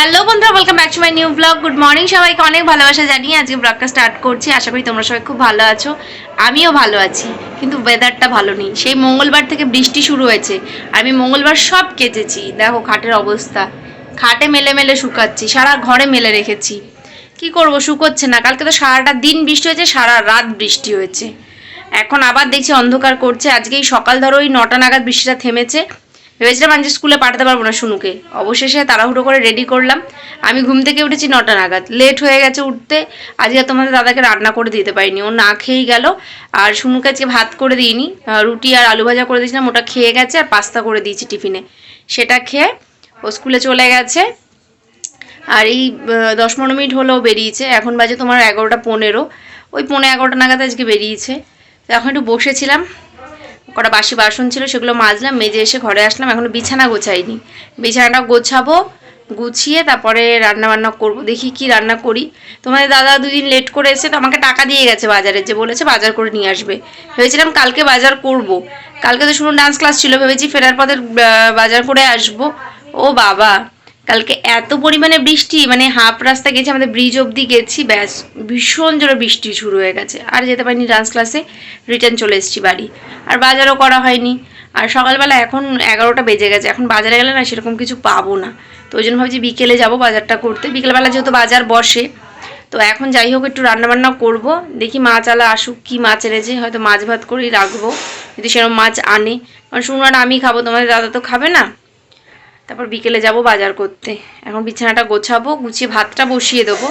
Hello বন্ধুরা welcome back to my new blog good morning সবাইকে অনেক ভালোবাসা জানিয়ে আজকে ব্লগটা স্টার্ট করছি। আশা করি তোমরা সবাই খুব ভালো আছো, আমিও ভালো আছি, কিন্তু ওয়েদারটা ভালো নেই। সেই মঙ্গলবার থেকে বৃষ্টি শুরু হয়েছে, আমি মঙ্গলবার সব কেচেছি দেখো খাটের অবস্থা, খাটে মেলে মেলে শুকাচ্ছি, সারা ঘরে মেলে রেখেছি। কি করব, শুকোচ্ছে না। কালকে তো সারাটা দিন বৃষ্টি হয়েছে, সারা রাত বৃষ্টি হয়েছে। এখন আবার দেখছি অন্ধকার করছে। আজকেই সকাল ধরো ওই নটা নাগাদ বৃষ্টিটা থেমেছে। ভেবেছিলাম আজকে স্কুলে পাঠাতে পারব না শুনুকে অবশেষে তাড়াহুড়ো করে রেডি করলাম। আমি ঘুম থেকে উঠেছি নটা নাগাদ। লেট হয়ে গেছে উঠতে। আজকে তোমাদের দাদাকে রান্না করে দিতে পারিনি। ও না খেয়েই গেল। আর শুনুকে আজকে ভাত করে দিইনি। রুটি আর আলু ভাজা করে দিয়েছিলাম। ওটা খেয়ে গেছে আর পাস্তা করে দিয়েছি টিফিনে সেটা খেয়ে ও স্কুলে চলে গেছে। আর এই দশ পনেরো মিনিট হলেও বেরিয়েছে। এখন বাজে তোমার এগারোটা পনেরো। ওই পনেরো এগারোটা নাগাদ আজকে বেরিয়েছে। এখন একটু বসেছিলাম। কটা বাসি বাসন ছিল সেগুলো মাজলাম, মেজে এসে ঘরে আসলাম, এখনও বিছানা গোছাইনি। বিছানাটা গোছাবো, গুছিয়ে তারপরে রান্না বান্না করব, দেখি কি রান্না করি। তোমাদের দাদা দুদিন লেট করে এসে তো আমাকে টাকা দিয়ে গেছে বাজারে, যে বলেছে বাজার করে নিয়ে আসবে। ভেবেছিলাম কালকে বাজার করব। কালকে তো শুনুন ডান্স ক্লাস ছিল, ভেবেছি ফেরার পথে বাজার করে আসব। ও বাবা! কালকে এত পরিমাণে বৃষ্টি মানে হাফ রাস্তা গেছি, আমাদের ব্রিজ অবধি গেছি, ব্যাস, ভীষণ জোরে বৃষ্টি শুরু হয়ে গেছে। আর যেতে পারিনি ডান্স ক্লাসে রিটার্ন চলে এসেছি বাড়ি। আর বাজারও করা হয়নি। আর সকালবেলা এখন এগারোটা বেজে গেছে, এখন বাজারে গেলে না সেরকম কিছু পাবো না। তো ওই জন্য ভাবছি বিকেলে যাব বাজারটা করতে। বিকেলবেলা যেহেতু বাজার বসে, তো এখন যাই হোক একটু রান্নাবান্না করব, দেখি মাছ আলা আসুক, কি মাছ এনেছে, হয়তো মাছ ভাত করেই রাখব, যদি সেরকম মাছ আনে। কারণ শুনুন আমি খাব, তোমাদের দাদা তো খাবে না। তারপর বিকেলে যাব বাজার করতে। এখন বিছানাটা গোছাবো, গুছিয়ে ভাতটা বসিয়ে দেবো।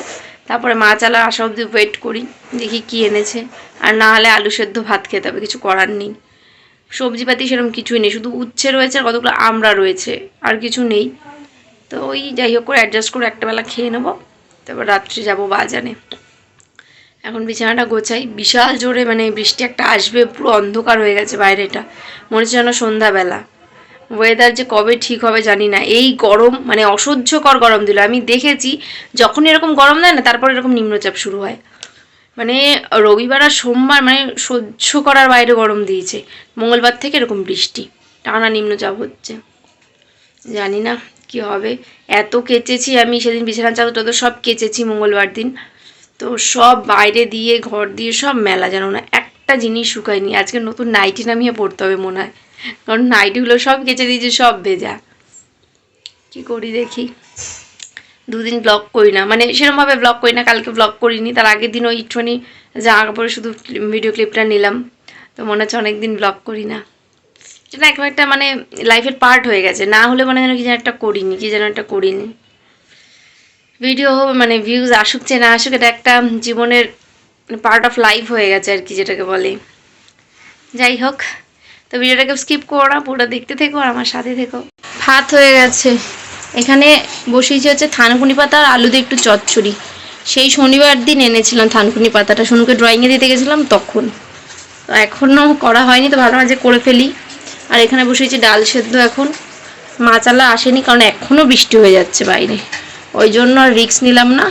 তারপরে মাছ আলা আসা অবধি ওয়েট করি, দেখি কি এনেছে। আর না হলে আলু সেদ্ধ ভাত খেতে হবে, কিছু করার নেই। সবজিপাতি সেরকম কিছুই নেই, শুধু উচ্ছে রয়েছে আর কতগুলো আমড়া রয়েছে, আর কিছু নেই। তো ওই যাই হোক করে অ্যাডজাস্ট করে একটা বেলা খেয়ে নেব, তারপর রাত্রে যাব বাজারে। এখন বিছানাটা গোছাই, বিশাল জোরে মানে বৃষ্টি একটা আসবে, পুরো অন্ধকার হয়ে গেছে বাইরেটা। মনে হচ্ছে যেন সন্ধ্যাবেলা। ওয়েদার যে কবে ঠিক হবে জানি না। এই গরম মানে অসহ্যকর গরম দিল। আমি দেখেছি যখন এরকম গরম দেয় না, তারপর এরকম নিম্নচাপ শুরু হয়। মানে রবিবার আর সোমবার মানে সহ্য করার বাইরে গরম দিয়েছে। মঙ্গলবার থেকে এরকম বৃষ্টি, টানা নিম্নচাপ হচ্ছে। জানি না কি হবে। এত কেচেছি আমি, সেদিন বিছানা চাদর টাদর সব কেচেছি মঙ্গলবার দিন। তো সব বাইরে দিয়ে, ঘর দিয়ে সব মেলা জানো না, একটা জিনিস শুকায়নি। আজকে নতুন নাইটি নামিয়ে পড়তে হবে মনে হয়। কারণ নাইটিগুলো সব কেচে দিয়েছে, সব ভেজা। কি করি দেখি। দুদিন ব্লগ করি না। মানে সেরকমভাবে ব্লগ করি না, কালকে ব্লগ করিনি। তার আগের দিন ওই একটুখানি জামা কাপড়ে শুধু ভিডিও ক্লিপটা নিলাম। তো মনে হচ্ছে অনেকদিন ব্লগ করি না। সেটা না একটা মানে লাইফের পার্ট হয়ে গেছে। না হলে মনে যেন কি যেন একটা করিনি, কি যেন একটা করিনি। ভিডিও মানে ভিউজ আসুক চে না আসুক, এটা একটা জীবনের পার্ট অফ লাইফ হয়ে গেছে আর কি যেটাকে বলে। যাই হোক। তো ভিডিওটাকে স্কিপ করো না পুরো দেখতে থেকো আর আমার সাথে থেকো। ভাত হয়ে গেছে। এখানে বসিয়েছি হচ্ছে থানকুনি পাতা আর আলু দিয়ে একটু চচ্চড়ি। সেই শনিবার দিন এনেছিলাম থানকুনি পাতাটা। সোনুকে ড্রয়িংয়ে দিতে গেছিলাম তখন। তো এখনও করা হয়নি, তো ভাবলাম যে করে ফেলি। আর এখানে বসিয়েছি ডাল সেদ্ধ এখন। মাচালা আসেনি কারণ এখনও বৃষ্টি হয়ে যাচ্ছে বাইরে। ওই জন্য আর রিক্স নিলাম না।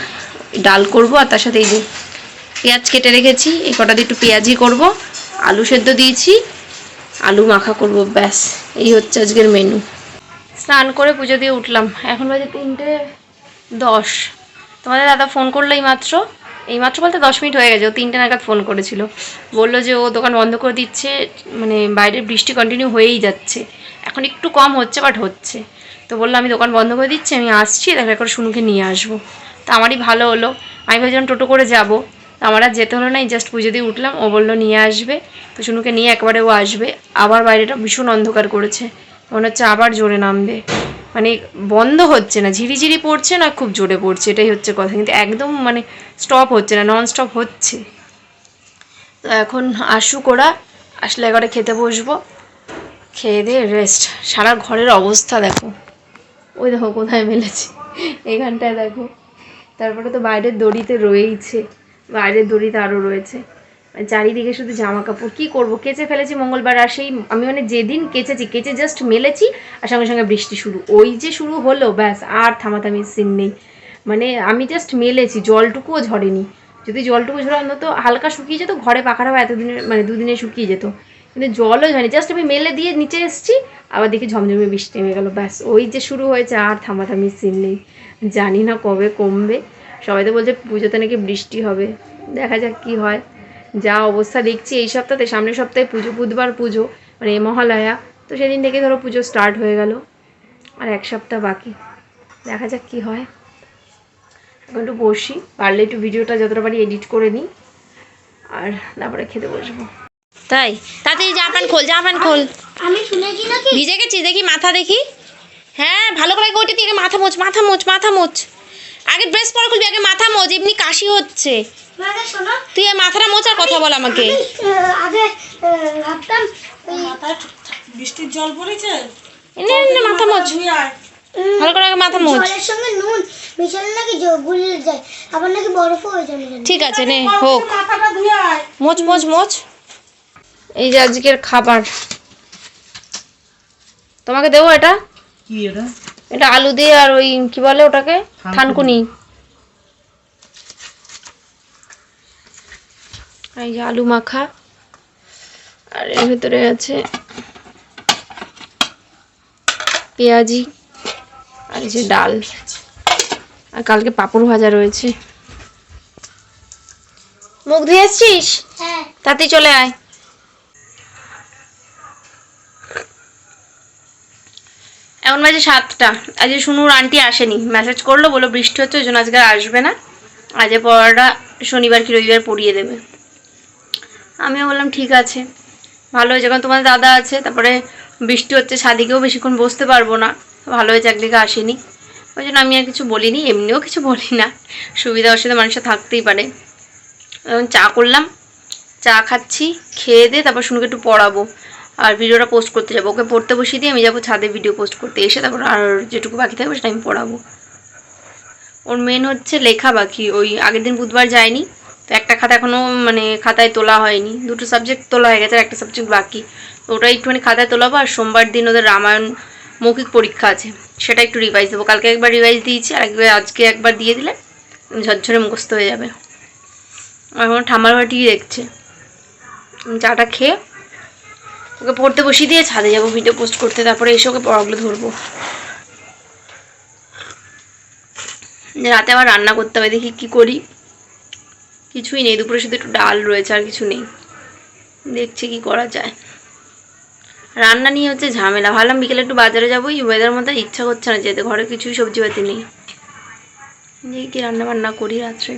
ডাল করব আর তার সাথে এই যে পেঁয়াজ কেটে রেখেছি। এই কটা দিয়ে একটু পেঁয়াজই করব। আলু সেদ্ধ দিয়েছি। আলু মাখা করব, ব্যাস। এই হচ্ছে আজকের মেনু স্নান করে পুজো দিয়ে উঠলাম। এখন বাজে তিনটে দশ। তোমাদের দাদা ফোন করল এই মাত্র এই মাত্র বলতে দশ মিনিট হয়ে গেছে। ও তিনটে নাগাদ ফোন করেছিল। বলল যে, ও দোকান বন্ধ করে দিচ্ছে। মানে বাইরের বৃষ্টি কন্টিনিউ হয়েই যাচ্ছে। এখন একটু কম হচ্ছে বাট হচ্ছে। তো বলল, আমি দোকান বন্ধ করে দিচ্ছি, আমি আসছি, দেখা করে শুনুকে নিয়ে আসব। তা আমারই ভালো হলো। আমি ভাবছিলাম টোটো করে যাব। আমার আর যেতে হলো না, এই জাস্ট পুজো দিয়ে উঠলাম। ও বলল, নিয়ে আসবে। তো শুনুকে নিয়ে একবারে ও আসবে। আবার বাইরেটা ভীষণ অন্ধকার করেছে। মনে হচ্ছে আবার জোরে নামবে। মানে বন্ধ হচ্ছে না, ঝিরিঝিরি পড়ছে না, খুব জোরে পড়ছে, এটাই হচ্ছে কথা। কিন্তু একদম মানে স্টপ হচ্ছে না নন স্টপ হচ্ছে। তো এখন আসুক ওরা, আসলে একবারে খেতে বসবো। খেয়ে দিয়ে রেস্ট সারা ঘরের অবস্থা দেখো। ওই দেখো কোথায় মেলেছে। এখানটায় দেখো। তারপরে তো বাইরের দড়িতে রয়েইছে। বাইরের দড়িতে আরও রয়েছে। মানে চারিদিকে শুধু জামা কাপড় কী করব? কেচে ফেলেছি মঙ্গলবার আর সেই আমি মানে যেদিন কেচেছি, কেচে জাস্ট মেলেছি আর সঙ্গে সঙ্গে বৃষ্টি শুরু। ওই যে শুরু হলো, ব্যাস, আর থামাথামি সিন নেই। মানে আমি জাস্ট মেলেছি, জলটুকুও ঝরেনি। যদি জলটুকু ঝরে, অন্তত হালকা শুকিয়ে যেত, ঘরে পাখাটাও এতদিনে মানে দুদিনে শুকিয়ে যেত। কিন্তু জলও হয়নি জাস্ট আমি মেলে দিয়ে নিচে এসেছি, আবার দেখি ঝমঝমে বৃষ্টি নেমে গেলো, ব্যাস। ওই যে শুরু হয়েছে, আর থামাথামি সিন নেই। জানি না কবে কমবে। সবাই তো বলছে পুজোতে নাকি বৃষ্টি হবে। দেখা যাক কি হয়। যা অবস্থা দেখছি এই সপ্তাহে সামনের সপ্তাহে পুজো বুধবার পুজো মানে এই মহালয়া। তো সেদিন থেকে ধরো পুজো স্টার্ট হয়ে গেল। আর এক সপ্তাহ বাকি। দেখা যাক কি হয়। এখন একটু বসি পারলে একটু ভিডিওটা যতটা পারি এডিট করে নিই। আর তারপরে খেতে বসবো। তাই? তাড়াতাড়ি জামা প্যান্ট খোল জামা প্যান্ট খোল। আমি শুনেছি নাকি? ভিজে গেছিস দেখি মাথা দেখি। হ্যাঁ ভালো করে ওইটা দিয়ে মাথা মোচ মাথা মোচ মাথা মোচ আগে ড্রেস পরে খুলবি আগে মাথা মোচ এমনি কাশি হচ্ছে। তুই মাথাটা মোচার কথা বল আমাকে। আমি, আগে ভাবতাম বৃষ্টির জল পড়েছে? এনে এনে মাথা মোচ। ভালো করে আগে মাথা মোচ। জলের সঙ্গে নুন মিশালে নাকি জ- যায়। আবার নাকি বরফও হয়ে যাবে ঠিক আছে নে হোক। মাথাটা মোচ মোচ মোচ। এই যে আজকের খাবার। তোমাকে দেবো এটা? কি এটা? এটা আলু দিয়ে আর ওই কি বলে ওটাকে? থানকুনি। আর এই যে আলু মাখা। আর এর ভিতরে আছে পেঁয়াজি আর এই যে ডাল। আর কালকে পাঁপড় ভাজা রয়েছে। মুখ ধুয়ে এসছিস? হ্যাঁ। তাতেই চলে আয়। এখন বাজে সাতটা। আজকে শুনুর আন্টি আসেনি। মেসেজ করল বলো বৃষ্টি হচ্ছে, ওই জন্য আজকে আসবে না। আজকে পড়াটা শনিবার কি রবিবার পড়িয়ে দেবে। আমিও বললাম, ঠিক আছে। ভালো হয়েছে। কারণ তোমাদের দাদা আছে, তারপরে বৃষ্টি হচ্ছে, সাদিকেও বেশিক্ষণ বসতে পারব না। ভালো হয়েছে, একদিকে আসেনি। ওই জন্য আমি আর কিছু বলিনি, এমনিও কিছু বলি না। সুবিধা অসুবিধা মানুষের থাকতেই পারে। এখন চা করলাম, চা খাচ্ছি, খেয়ে দিয়ে তারপর শুনুকে একটু পড়াবো। আর ভিডিওটা পোস্ট করতে যাব। ওকে পড়তে বসিয়ে দিয়ে আমি যাব ছাদে ভিডিও পোস্ট করতে। এসে তারপর আর যেটুকু বাকি থাকবে সেটা আমি পড়াবো। ওর মেন হচ্ছে লেখা বাকি। ওই আগের দিন বুধবার যায়নি। তো একটা খাতা এখনও মানে খাতায় তোলা হয়নি। দুটো সাবজেক্ট তোলা হয়ে গেছে আর একটা সাবজেক্ট বাকি। তো ওটা একটুখানি খাতায় তোলাবো আর সোমবার দিন ওদের রামায়ণ মৌখিক পরীক্ষা আছে। সেটা একটু রিভাইজ দেবো। কালকে একবার রিভাইজ দিয়েছি আর একবার আজকে একবার দিয়ে দিলে ঝরঝরে মুখস্থ হয়ে যাবে। এখন ঠাম্মার ঘরে দেখছে। চাটা খেয়ে ওকে পড়তে বসিয়ে দিয়ে ছাদে যাব ভিডিও পোস্ট করতে, তারপরে এসে ওকে পড়াগুলো ধরবো। রাতে আবার রান্না করতে হবে, দেখি কি করি। কিছুই নেই, দুপুরে শুধু একটু ডাল রয়েছে, আর কিছু নেই। দেখছি কি করা যায়। রান্না নিয়ে হচ্ছে ঝামেলা। ভাবলাম বিকেলে একটু বাজারে যাব, এই ওয়েদার মধ্যে ইচ্ছা করছে না যেতে, ঘরে কিছুই সবজি পাতি নেই। দেখি কি রান্না বান্না করি রাত্রে।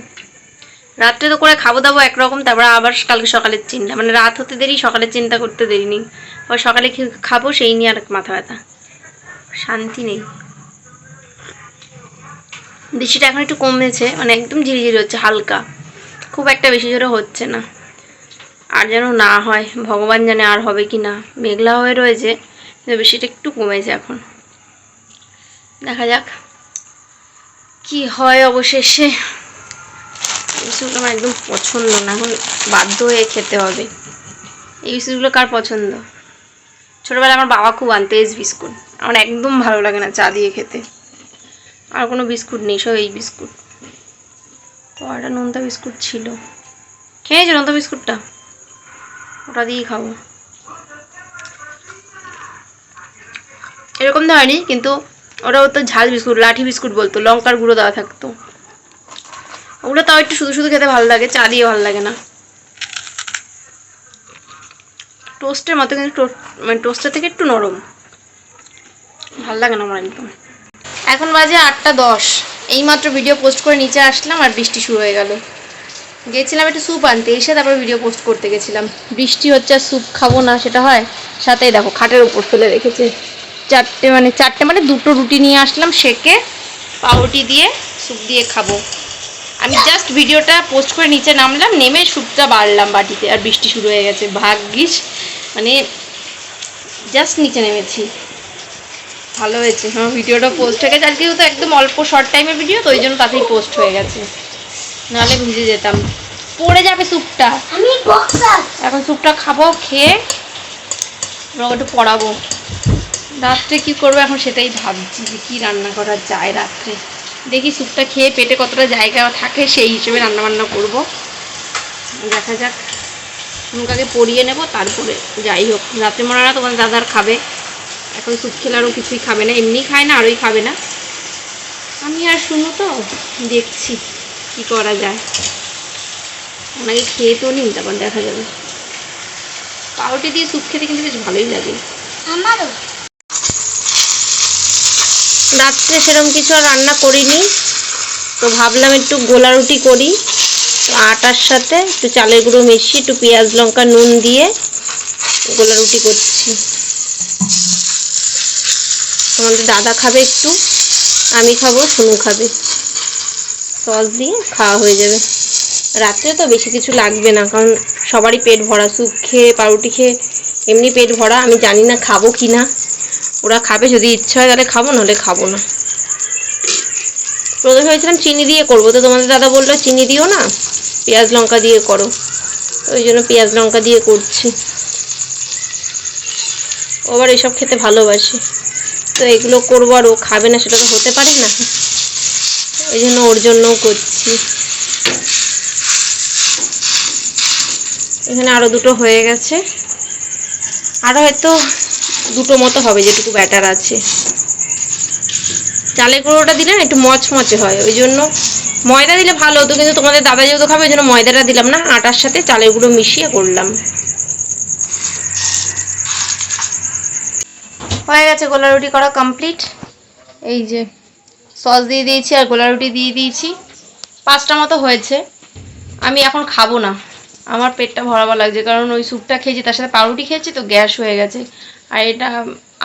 রাত্রে তো করে খাব দাবো একরকম, তারপর আবার কালকে সকালের চিন্তা। মানে রাত হতে দেরি সকালের চিন্তা করতে দেরি নেই। আবার সকালে খাব সেই নিয়ে আর মাথা ব্যথা। শান্তি নেই। বৃষ্টিটা এখন একটু কমেছে মানে একদম ঝিরিঝিরি হচ্ছে, হালকা। খুব একটা বেশি জোরে হচ্ছে না। আর যেন না হয়, ভগবান জানে আর হবে কি না। মেঘলা হয়ে রয়েছে, কিন্তু বৃষ্টিটা একটু কমেছে এখন। দেখা যাক, কি হয় অবশেষে। এই বিস্কুটগুলো আমার একদম পছন্দ, না এখন বাধ্য হয়ে খেতে হবে। এই বিস্কুটগুলো কার পছন্দ? ছোটোবেলায় আমার বাবা খুব আনতে এস বিস্কুট। আমার একদম ভালো লাগে না চা দিয়ে খেতে। আর কোনো বিস্কুট নেই, সব এই বিস্কুট। কয়টা নোনতা বিস্কুট ছিল। খেয়েছো নোনতা বিস্কুটটা? ওটা দিয়েই খাব। এরকম ধরনের, কিন্তু ওটা হতো ঝাল বিস্কুট, লাঠি বিস্কুট বলতো, লঙ্কার গুঁড়ো দেওয়া থাকতো। ওগুলো তাও একটু শুধু শুধু খেতে ভালো লাগে, চা দিয়ে ভালো লাগে না। টোস্টের মতো কিন্তু মানে টোস্টের থেকে একটু নরম। ভালো লাগে না আমার একদম। এখন বাজে আটটা দশ। এইমাত্র ভিডিও পোস্ট করে নিচে আসলাম আর বৃষ্টি শুরু হয়ে গেল। গেছিলাম একটু স্যুপ আনতে, এসে তারপর ভিডিও পোস্ট করতে গেছিলাম। বৃষ্টি হচ্ছে আর স্যুপ খাব না, সেটা হয়। সাথেই দেখো, খাটের উপর ফেলে রেখেছে। চারটে মানে চারটে মানে দুটো রুটি নিয়ে আসলাম, সেকে পাউরুটি দিয়ে স্যুপ দিয়ে খাব। আমি জাস্ট ভিডিওটা পোস্ট করে নিচে নামলাম নেমে স্যুপটা বাড়লাম বাটিতে আর বৃষ্টি শুরু হয়ে গেছে ভাগ্যিস। মানে জাস্ট নিচে নেমেছি। ভালো হয়েছে আমার ভিডিওটা পোস্ট হয়ে গেছে। আজকে তো একদম অল্প শর্ট টাইমের ভিডিও তো ওই জন্য তাতেই পোস্ট হয়ে গেছে। নাহলে ভিজে যেতাম। পড়ে যাবে স্যুপটা এখন স্যুপটা খাব খেয়ে একটু পড়াবো। রাত্রে কি করব এখন সেটাই ভাবছি যে কী রান্না করা যায় রাত্রে। দেখি স্যুপটা খেয়ে পেটে কতটা জায়গা থাকে সেই হিসেবে রান্না বান্না করব। দেখা যাক। নুনকাকে পরিয়ে নেব, তারপরে যাই হোক। রাত্রে মনে তোমার দাদার খাবে। এখন স্যুপ খেলে আরও কিছুই খাবে না। এমনি খায় না, আরোই খাবে না। আমি আর শুনো তো, দেখছি কি করা যায়। ওনাকে খেয়ে তো নিন, তারপর দেখা যাবে। পাউরুটি দিয়ে স্যুপ খেতে কিন্তু বেশ ভালোই লাগে। আমারও। রাত্রে সেরকম কিছু আর রান্না করিনি। তো ভাবলাম একটু গোলা রুটি করি। আটার সাথে একটু চালের গুঁড়ো মিশিয়ে একটু পেঁয়াজ, লঙ্কা, নুন দিয়ে গোলা রুটি করছি। তোমাদের দাদা খাবে একটু, আমি খাব, সোনু খাবে। সস দিয়ে খাওয়া হয়ে যাবে। রাত্রে তো বেশি কিছু লাগবে না, কারণ সবারই পেট ভরা স্যুপ খেয়ে, পাউরুটি খেয়ে এমনি পেট ভরা, আমি জানি না খাব কি না ওরা খাবে, যদি ইচ্ছা হয় তাহলে খাব, নাহলে খাব না। প্রথমে ভেবেছিলাম চিনি দিয়ে করব, তো তোমাদের দাদা বলল, চিনি দিও না, পেঁয়াজ লঙ্কা দিয়ে করো। ওই জন্য পেঁয়াজ লঙ্কা দিয়ে করছি। ও আবার এসব খেতে ভালোবাসে। তো এগুলো করব আর ও খাবে না, সেটা তো হতে পারে না। ওই জন্য ওর জন্যও করছি। এখানে আরও দুটো হয়ে গেছে। আরও হয়তো দুটো মতো হবে যেটুকু ব্যাটার আছে। চালের গুঁড়োটা দিলে না একটু মচমচে হয়, ওই জন্য ময়দা দিলে ভালো হতো, কিন্তু তোমাদের দাদা যেহেতু খাবে, ওই জন্য ময়দাটা দিলাম না, আটার সাথে চালের গুঁড়ো মিশিয়ে করলাম। হয়ে গেছে গোলা রুটি করা কমপ্লিট এই যে সস দিয়ে দিয়েছি আর গোলা রুটি দিয়ে দিয়েছি। পাঁচটা মতো হয়েছে। আমি এখন খাব না। আমার পেটটা ভরাবার লাগছে, কারণ ওই স্যুপটা খেয়েছি, তার সাথে পাউরুটি খেয়েছি, তো গ্যাস হয়ে গেছে। আর এটা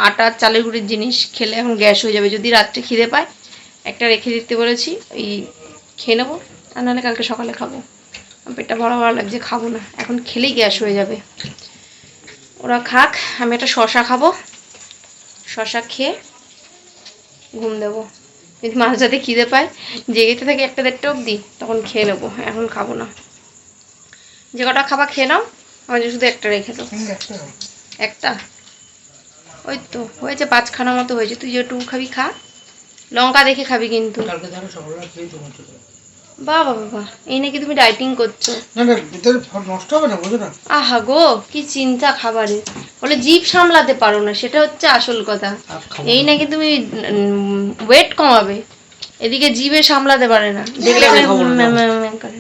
আটা চালের গুঁড়ির জিনিস খেলে এখন গ্যাস হয়ে যাবে। যদি রাত্রে খিদে পায় একটা রেখে দিতে বলেছি ওই খেয়ে নেব। আর নাহলে কালকে সকালে খাব। পেটটা ভরা ভরা লাগছে খাব না। এখন খেলেই গ্যাস হয়ে যাবে। ওরা খাক আমি একটা শশা খাব। শশা খেয়ে ঘুম দেবো। যদি মাঝ যাতে খিদে পায় জেগেতে থাকে একটা দেড়টা অবধি তখন খেয়ে নেব। এখন খাব না। যে কটা খাবার খেয়ে নাও আমাদের শুধু একটা রেখে দাও। একটা? ওই তো হয়েছে পাঁচখানা মতো হয়েছে। তুই যেটুকু খাবি খা। লঙ্কা দেখে খাবি কিন্তু। যাবে। বাবা বাবা এই নাকি তুমি ডাইটিং করছ। না না ভিতরে ফল নষ্ট হবে না বোঝো না। আহা গো কি চিন্তা খাবারে। বলে জিভ সামলাতে পারো না সেটা হচ্ছে আসল কথা। এই নাকি তুমি ওয়েট কমাবে। এদিকে জিভে সামলাতে পারে না। দেখলে করে।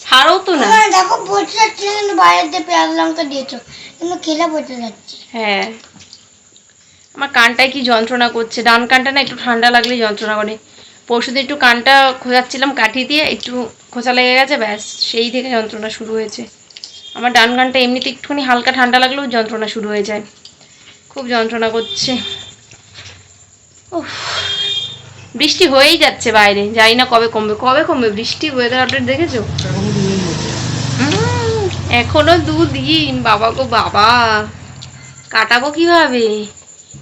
ছাড়ো তো না। দেখো বসে যাচ্ছে কিন্তু বাইরে দিয়ে পেঁয়াজ লঙ্কা দিয়েছ। কিন্তু খেলে বসে যাচ্ছে। হ্যাঁ। আমার কানটায় কি যন্ত্রণা করছে? ডান কানটা না একটু ঠান্ডা লাগলে যন্ত্রণা করে। পরশুদিন একটু কানটা খোঁজাচ্ছিলাম, কাঠি দিয়ে একটু খোঁচা লেগে গেছে, ব্যাস, সেই থেকে যন্ত্রণা শুরু হয়েছে। আমার ডান কানটা এমনিতে একটুখানি হালকা ঠান্ডা লাগলেও যন্ত্রণা শুরু হয়ে যায়। খুব যন্ত্রণা করছে। উফ, বৃষ্টি হয়েই যাচ্ছে বাইরে, জানি না কবে কমবে। কবে কমবে? বৃষ্টি ওয়েদার আপডেট দেখেছ। এখনও দুদিন, বাবা গো বাবা। কাটাবো কীভাবে?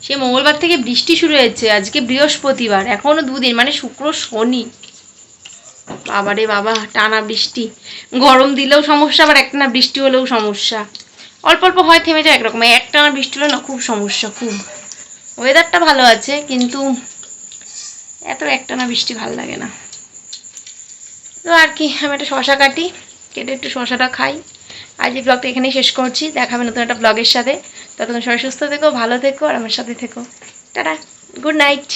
সে মঙ্গলবার থেকে বৃষ্টি শুরু হয়েছে। আজকে বৃহস্পতিবার। এখনও দুদিন মানে শুক্র, শনি। বাবা রে বাবা, টানা বৃষ্টি। গরম দিলেও সমস্যা, আবার একটানা বৃষ্টি হলেও সমস্যা। অল্প অল্প হয়, থেমে যায় একরকম। একটানা বৃষ্টি হলে না খুব সমস্যা, খুব। ওয়েদারটা ভালো আছে, কিন্তু এত একটানা বৃষ্টি ভালো লাগে না। তো আর কি, আমি একটা শশা কাটি, কেটে একটু শশাটা খাই। আজ এই ব্লগটা এখানেই শেষ করছি। দেখাবে নতুন একটা ব্লগের সাথে। ততক্ষণ সবাই সুস্থ থেকো ভালো থেকো আর আমার সাথে থেকো। টাটা। Good night.